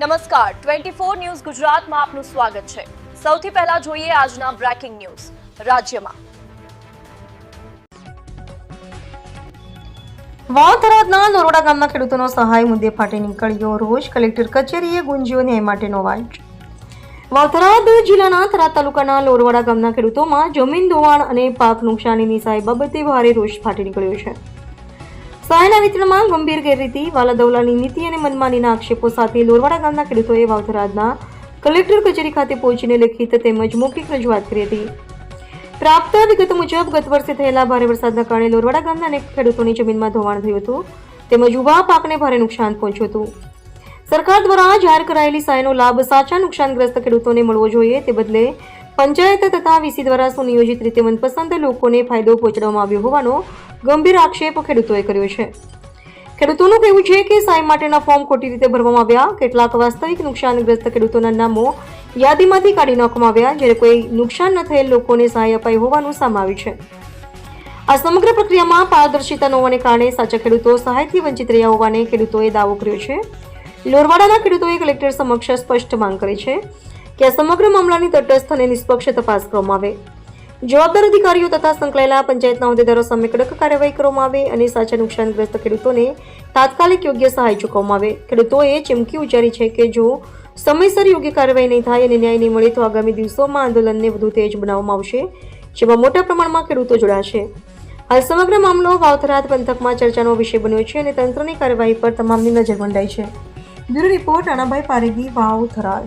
નમસ્કાર. Twenty four news ગુજરાતમાં આપનું સ્વાગત છે. સૌથી પહેલા જોઈએ આજના બ્રેકિંગ ન્યૂઝ. રાજ્યમાં વાવ થરાદના નરોડા ગામના ખેડૂતોનો સહાય મુદ્દે ફાટી નીકળ્યો રોષ કલેક્ટર કચેરીએ ગુંજ્યો ન્યાય માટેનો વાંચ વાવથરાદ જિલ્લાના થરાદ તાલુકાના લોરવાડા ગામના ખેડૂતોમાં જમીન ધોવાણ અને પાક નુકસાનીની સહાય બાબતે ભારે રોષ ફાટી નીકળ્યો છે. સહાયના વિતરણમાં ગંભીર ગેરરીતિ. વાલાદવલાની નીતિ અને મનમાનીના આક્ષેપો સાથે લોરવાડા ગામના ખેડૂતોએ વાવથરાજના કલેક્ટર કચેરી ખાતે પહોંચીને લેખિત તેમજ મૌખિક રજૂઆત કરી હતી. પ્રાપ્ત વિગત મુજબ ગત વર્ષે થયેલા ભારે વરસાદના કારણે લોરવાડા ગામના અનેક ખેડૂતોની જમીનમાં ધોવાણ થયું હતું તેમજ ઊભા પાકને ભારે નુકસાન પહોંચ્યું હતું. સરકાર દ્વારા જાહેર કરાયેલી સહાયનો લાભ સાચા નુકસાનગ્રસ્ત ખેડૂતોને મળવો જોઈએ તે બદલે પંચાયત તથા વીસી દ્વારા સુનિયોજિત રીતે મનપસંદ લોકોને ફાયદો પહોંચાડવામાં આવ્યો હોવાનો ગંભીર આક્ષેપ ખેડૂતોએ કર્યો છે. ખેડૂતોનું કહેવું છે કે સાઈ માટેના ફોર્મ ખોટી રીતે ભરવામાં આવ્યા. કેટલાક વાસ્તવિક નુકસાનગ્રસ્ત ખેડૂતોના નામો યાદીમાંથી કાઢી નાખવામાં આવ્યા, જ્યારે કોઈ નુકસાન ન થયેલ લોકોને સહાય અપાઈ હોવાનું સામે આવ્યું છે. આ સમગ્ર પ્રક્રિયામાં પારદર્શિતા ન હોવાને કારણે સાચા ખેડૂતો સહાયથી વંચિત રહ્યા હોવાને ખેડૂતોએ દાવો કર્યો છે. લોરવાડાના ખેડૂતોએ કલેક્ટર સમક્ષ સ્પષ્ટ માંગ કરી છે કે આ સમગ્ર મામલાની તટસ્થ અને નિષ્પક્ષ તપાસ કરવામાં આવે. જવાબદાર અધિકારીઓ તથા સંકળાયેલા પંચાયતના હોદ્દેદારો સામે કડક કાર્યવાહી કરવામાં આવે અને સાચા નુકસાનગ્રસ્ત ખેડૂતોને તાત્કાલિક યોગ્ય સહાય ચૂકવવામાં આવે. ખેડૂતોએ ચીમકી ઉચ્ચારી છે કે જો સમયસર યોગ્ય કાર્યવાહી નહીં થાય અને ન્યાય નહીં મળે તો આગામી દિવસોમાં આંદોલનને વધુ તેજ બનાવવામાં આવશે, જેમાં મોટા પ્રમાણમાં ખેડૂતો જોડાશે. હાલ સમગ્ર મામલો વાવથરાદ પંથકમાં ચર્ચાનો વિષય બન્યો છે અને તંત્રની કાર્યવાહી પર તમામની નજર મંડાઈ છે. બ્યુરો રિપોર્ટ પારેગી વાવ થરાદ